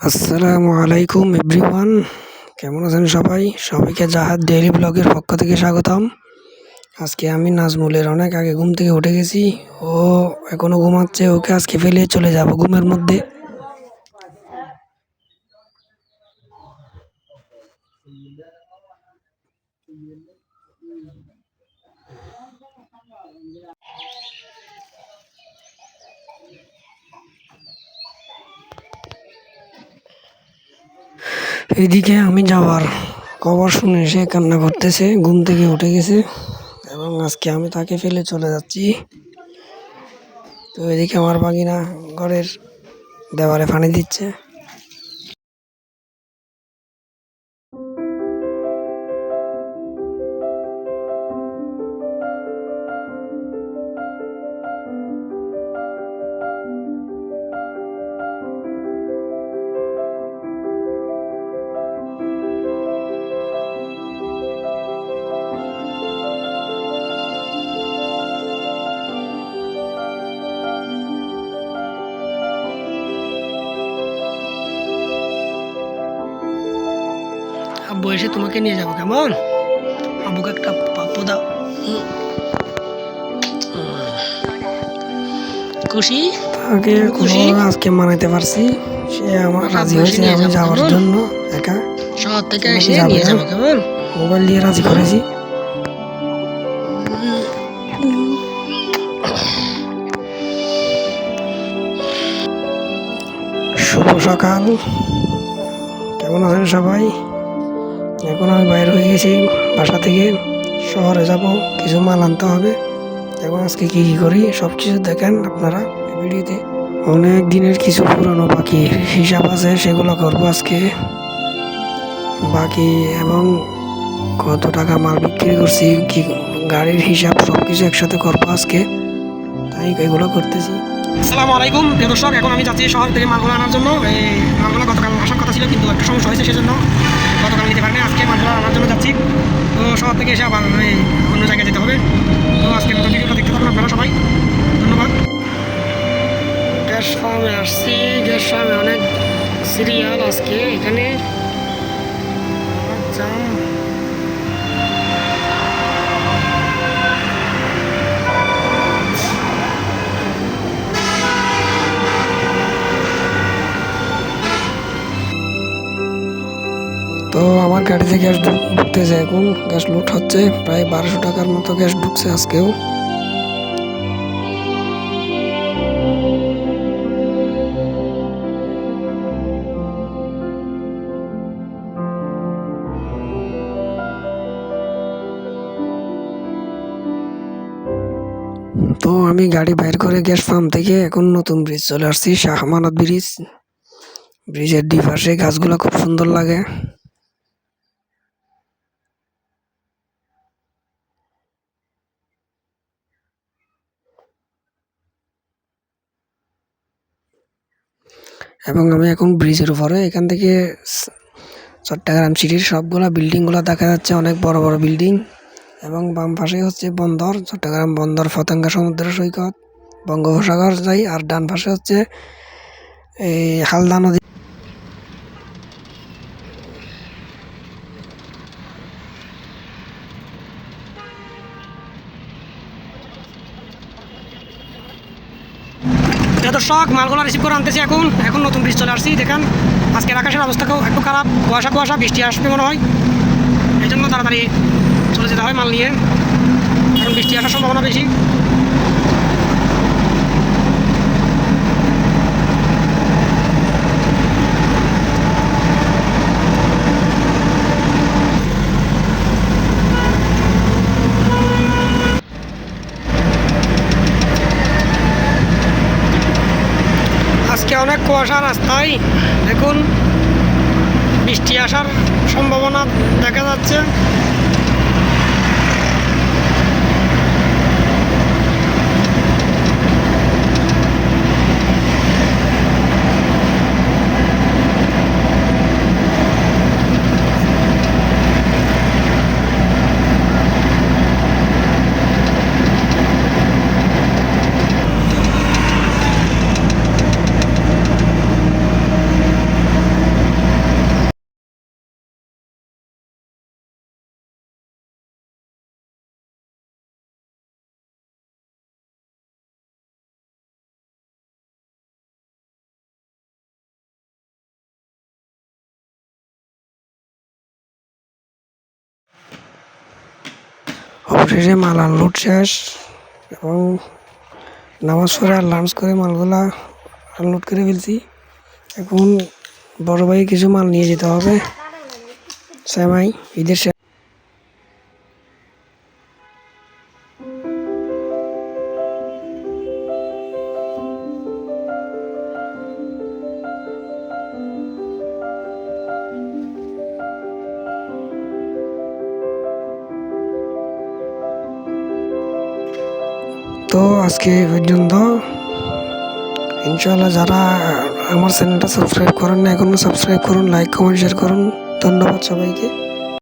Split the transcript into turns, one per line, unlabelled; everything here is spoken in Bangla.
আসসালামু আলাইকুম এভরিওয়ান। কেমন আছেন সবাই? সবাইকে জাহাজ ডেইলি ব্লগের পক্ষ থেকে স্বাগতম। আজকে আমি নাজমুলের অনেক আগে ঘুম থেকে উঠে গেছি। ও এখনও ঘুমাচ্ছে, ওকে আজকে ফেলে চলে যাব ঘুমের মধ্যে। এদিকে আমি যাওয়ার খবর শুনে সে কান্না করতেছে, ঘুম থেকে উঠে গেছে। এবং আজকে আমি তাকে ফেলে চলে যাচ্ছি। তো এদিকে আমার বাগিনা ঘরের দেওয়ালে পানি দিচ্ছে। এসে তোমাকে নিয়ে যাব কেমন? আব্বুকে একটা পাপ্পু দাও। খুশি? তাকে খুশি? আজকে মানাইতে পারছি। সে আমার রাজি হয়েছে আমি যাওয়ার জন্য একা।
শহর থেকে এসে নিয়ে যাব কেমন?
মোবাইল দিয়ে রাজি করেছি। শুভ সকাল। কেমন আছেন সবাই? এখন আমি বাইরে হয়ে গেছি বাসা থেকে। শহরে যাব, কিছু মাল আনতে হবে। এখন আজকে কি কি করি, সব কিছু দেখেন আপনারা ভিডিওতে। অনেক দিনের কিছু পুরনো বাকি হিসাব আছে, সেগুলো করব আজকে। বাকি এবং কত টাকা মাল বিক্রি করছি, কি গাড়ির হিসাব সব কিছু একসাথে করব আজকে। তাই এগুলো করতেছি। আসসালামু আলাইকুম, প্রিয় দর্শক, এখন আমি যাচ্ছি শহর থেকে মালগুলো আনার জন্য। এই মালগুলো গতকাল আসার কথা ছিল, কিন্তু একটা সমস্যা হয়েছে সেজন্য গতকাল নিতে পারিনি, আজকে মালগুলো আনার জন্য যাচ্ছি। তো শহর থেকে এসে আবার অন্য জায়গায় যেতে হবে। তো আজকে মতো ভিডিওটা দেখতে থাকুন আপনারা সবাই। ধন্যবাদ। গ্যাস ফার্মে আসছি, গ্যাস ফার্মে অনেক সিরিয়াল আজকে, এখানে। গাড়িতে গ্যাস ঢুক- ঢুকতেছে এখন গ্যাস লুট হচ্ছে, প্রায় বারোশো টাকার মতো গ্যাস ঢুকছে আজকেও। তো আমি গাড়ি বাইর করে গ্যাস পাম্প থেকে এখন নতুন ব্রিজ চলে আসছি শাহ আমানত ব্রিজ। ব্রিজের দুই পাশে গাছগুলো খুব সুন্দর লাগে। এবং আমি এখন ব্রিজের উপরে। এখান থেকে চট্টগ্রাম সিটির সবগুলো বিল্ডিংগুলো দেখা যাচ্ছে, অনেক বড় বড় বিল্ডিং। এবং বাম পাশে হচ্ছে বন্দর, চট্টগ্রাম বন্দর ফতেঙ্গা সমুদ্র সৈকত, বঙ্গোপসাগর যাই, আর ডান পাশে হচ্ছে এই হালদা নদী। প্রিয় দর্শক, মালগুলো রিসিভ করে আনতেছি এখন। এখন নতুন ব্রিজ চলে আসছি, দেখেন। আজকের আকাশের অবস্থাকেও একটু খারাপ, কুয়াশা কুয়াশা, বৃষ্টি আসবে মনে হয়। এই জন্য তাড়াতাড়ি চলে যেতে হয় মাল নিয়ে। এখন বৃষ্টি আসার সম্ভাবনা বেশি আজকে অনেক কুয়াশা রাস্তায়। দেখুন বৃষ্টি আসার সম্ভাবনা দেখা যাচ্ছে। অবশেষে মাল আনলোড শেষ এবং নামাজ পড়ে আর লাঞ্চ করে মালগুলা আনলোড করে ফেলছি। এখন বড় ভাই কিছু মাল নিয়ে যেতে হবে। সেমাই ঈদের তো আজকে এই পর্যন্ত। ইনশাল্লাহ যারা আমার চ্যানেলটা সাবস্ক্রাইব করেন না এখনও সাবস্ক্রাইব করুন লাইক কমেন্ট শেয়ার করুন। ধন্যবাদ সবাইকে।